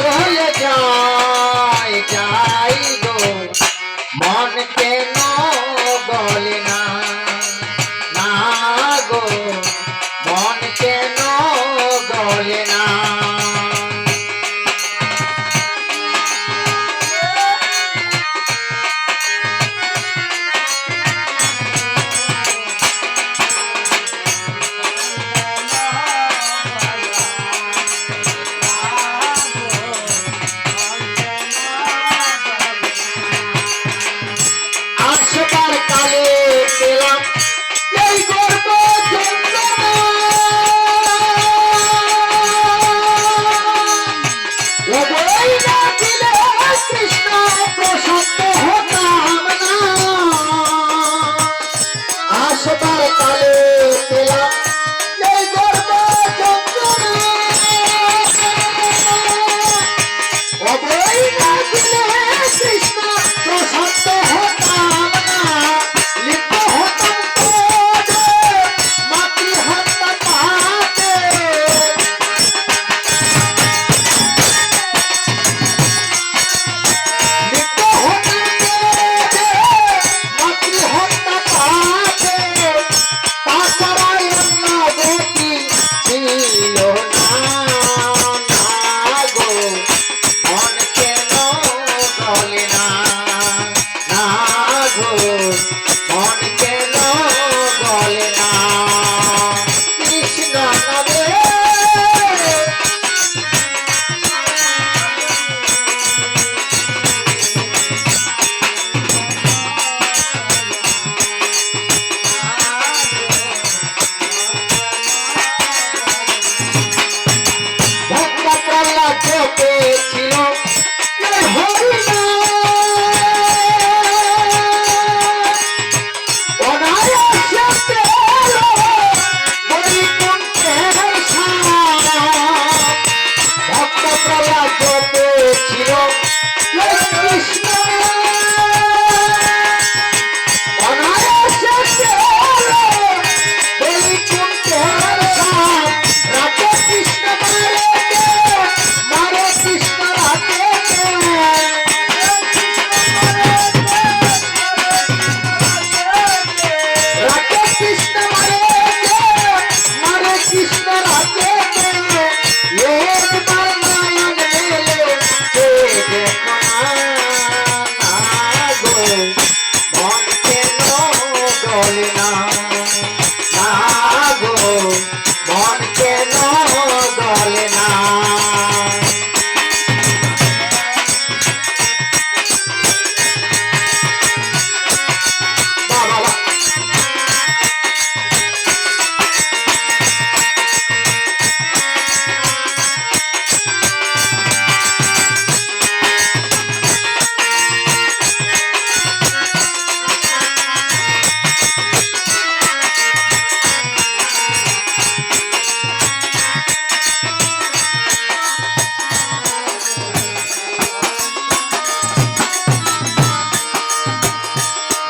হয়ে যায় যাই গো মন কেন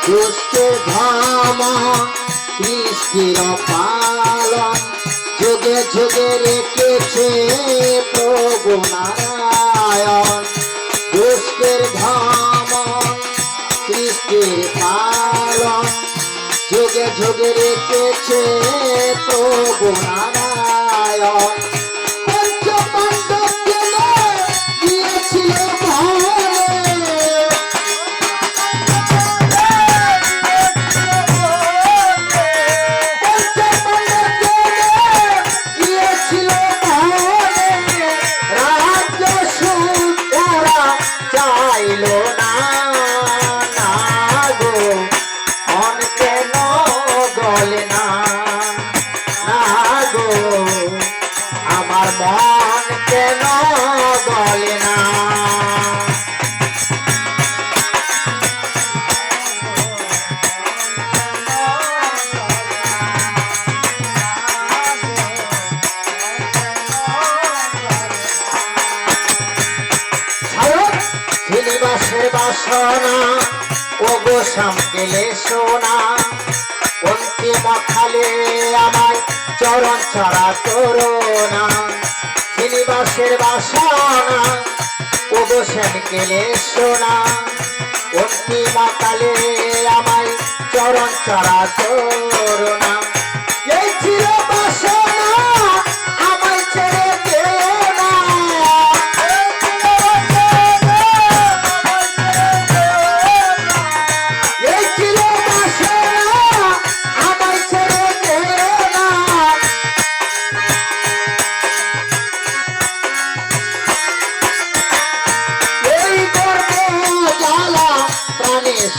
দুষ্টের ধর্ম সৃষ্টির পালন যুগে যুগে রেখেছে প্রভু নারায়ণ। দুষ্টের ধর্ম সৃষ্টির পালন যুগে যুগে রেখেছে প্রভু নারায়ণ। বাসনা ও গো শ্যামকেলে সোনা অন্তিম খালে আমার চরণ ছড়া করোনা শ্রীনিবাসের বাসনা ও গো শ্যামকেলে সোনা অন্তিম কালে আমায় চরণ করোনা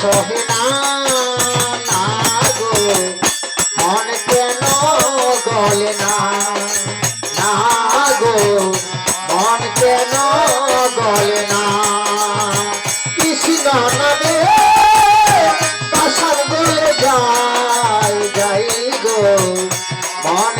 প্রাণে সহে না না গো মন গলে না গো মন কেন গলে না কৃষ্ণ নামে পাশার গো মন